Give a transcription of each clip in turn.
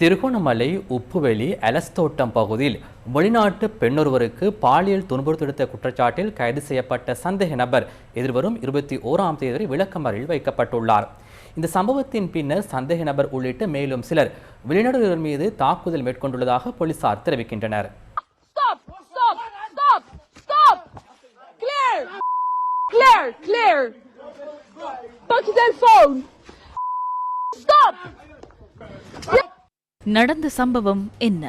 திருகோணமலை உப்புவெளி அலஸ்தோட்டம் பகுதியில் வெளிநாட்டு பெண்ணொருவருக்கு பாலியல் துன்புறுத்தெடுத்த குற்றச்சாட்டில் கைது செய்யப்பட்ட சந்தேக நபர் எதிர்வரும் இருபத்தி ஓராம் தேதி வரை விளக்கமறையில் வைக்கப்பட்டுள்ளார் இந்த சம்பவத்தின் பின்னர் சந்தேக நபர் உள்ளிட்ட மேலும் சிலர் வெளிநாடுகள் மீது தாக்குதல் மேற்கொண்டுள்ளதாக போலீசார் தெரிவிக்கின்றனர் Stop! Clear! Clear! Phone! Stop! நடந்த சம்பவம் என்ன?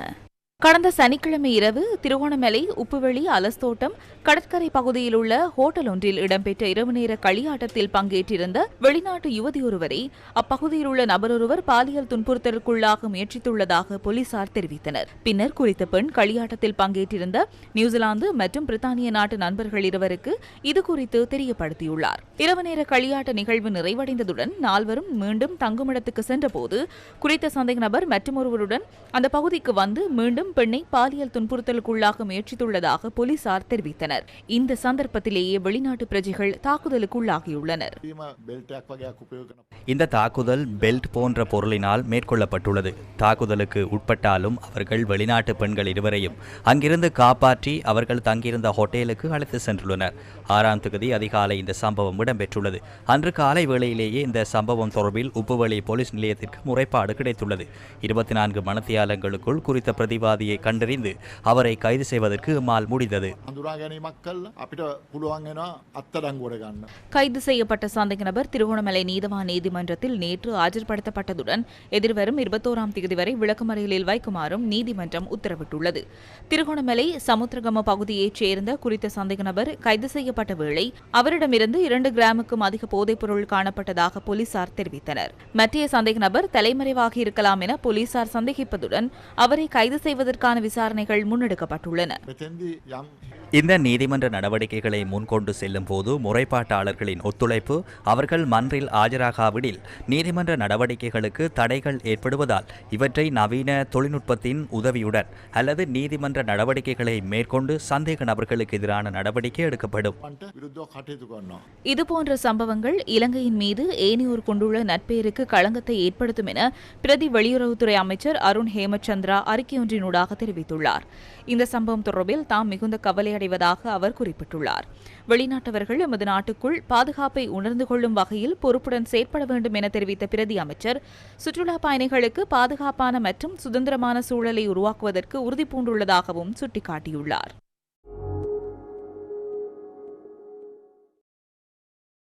கடந்த சனிக்கிழமை இரவு திருகோணமலை உப்புவெளி அலஸ்தோட்டம் கடற்கரை பகுதியில் உள்ள ஹோட்டல் ஒன்றில் இடம்பெற்ற இரவு நேர களியாட்டத்தில் பங்கேற்றிருந்த வெளிநாட்டு யுவதியொருவரை அப்பகுதியில் உள்ள நபரொருவர் பாலியல் துன்புறுத்தலுக்குள்ளாக முயற்சித்துள்ளதாக போலீசார் தெரிவித்தனர். பின்னர் குறித்த பெண் களியாட்டத்தில் பங்கேற்றிருந்த நியூசிலாந்து மற்றும் பிரித்தானிய நாட்டு நண்பர்கள் இருவருக்கு இது குறித்து தெரியப்படுத்தியுள்ளார். இரவு நேர களியாட்ட நிகழ்வு நிறைவடைந்ததுடன் நால்வரும் மீண்டும் தங்குமிடத்துக்கு சென்றபோது குறித்த சந்தேக நபர் மற்றொருவருடன் அந்த பகுதிக்கு வந்து மீண்டும் பெண்ணை பாலியல் துன்புறுத்தலுக்குள்ளாக முயற்சித்துள்ளதாக போலீசார் தெரிவித்தனர். இந்த சந்தர்ப்பத்திலேயே வெளிநாட்டு பிரஜைகள் தாக்குதலுக்குள்ளாகியுள்ளனர். இந்த தாக்குதல் பெல்ட் போன்ற பொருளினால் மேற்கொள்ளப்பட்டுள்ளது. தாக்குதலுக்கு உட்பட்டாலும் அவர்கள் வெளிநாட்டு பெண்கள் இருவரையும் அங்கிருந்து காப்பாற்றி அவர்கள் தங்கியிருந்த ஹோட்டலுக்கு அழைத்து சென்றுள்ளனர். ஆறாம் தேதி அதிகாலை இந்த சம்பவம் இடம்பெற்றுள்ளது. அன்று காலை வேளையிலேயே இந்த சம்பவம் தொடர்பில் உப்புவழி போலீஸ் நிலையத்திற்கு முறைப்பாடு கிடைத்துள்ளது. இருபத்தி நான்கு மணத்தியாலங்களுக்குள் குறித்த பிரதிவாதி குற்றவாளியை கண்டறிந்து அவரை கைது செய்வதற்கு மால் முடிந்தது. கைது செய்யப்பட்ட சந்தேக நபர் திருகோணமலை நீதவான் நீதிமன்றத்தில் நேற்று ஆஜர்படுத்தப்பட்டதுடன் எதிர்வரும் இருபத்தோராம் தேதி வரை விளக்கமறையில் வைக்குமாறும் நீதிமன்றம் உத்தரவிட்டுள்ளது. திருகோணமலை சமுத்திரகம பகுதியைச் சேர்ந்த குறித்த சந்தேக நபர் கைது செய்யப்பட்ட வேளை அவரிடமிருந்து இரண்டு கிராமுக்கும் அதிக போதைப் பொருள் காணப்பட்டதாக போலீசார் தெரிவித்தனர். மத்திய சந்தேக நபர் தலைமறைவாக இருக்கலாம் என போலீசார் சந்தேகிப்பதுடன் அவரை கைது செய்வதற்கு அதற்கான விசாரணைகள் முன்னெடுக்கப்பட்டுள்ளன. இந்த நீதிமன்ற நடவடிக்கைகளை முன்கொண்டு செல்லும் போது முறைப்பாட்டாளர்களின் ஒத்துழைப்பு அவர்கள் மன்றில் ஆஜராகாவிடில் நீதிமன்ற நடவடிக்கைகளுக்கு தடைகள் ஏற்படுவதால் இவற்றை நவீன தொழில்நுட்பத்தின் உதவியுடன் அல்லது நீதிமன்ற நடவடிக்கைகளை மேற்கொண்டு சந்தேக நபர்களுக்கு எதிரான நடவடிக்கை எடுக்கப்படும். இதுபோன்ற சம்பவங்கள் இலங்கையின் மீது ஏனையூர் கொண்டுள்ள நட்பெயருக்கு களங்கத்தை ஏற்படுத்தும் என பிரதி வெளியுறவுத்துறை அமைச்சர் அருண் ஹேமச்சந்திரா அறிக்கையொன்றினூடாக தெரிவித்துள்ளார். இந்த சம்பவம் தொடர்பில் தாம் மிகுந்த கவலை கவலையடைவதாக அவர் குறிப்பிட்டுள்ளார். வெளிநாட்டவர்கள் எமது நாட்டுக்குள் பாதுகாப்பை உணர்ந்து கொள்ளும் வகையில் பொறுப்புடன் செயற்பட வேண்டும் என தெரிவித்த பிரதி அமைச்சர் சுற்றுலா பயணிகளுக்கு பாதுகாப்பான மற்றும் சுதந்திரமான சூழலை உருவாக்குவதற்கு உறுதிபூண்டுள்ளதாகவும் சுட்டிக்காட்டியுள்ளார்.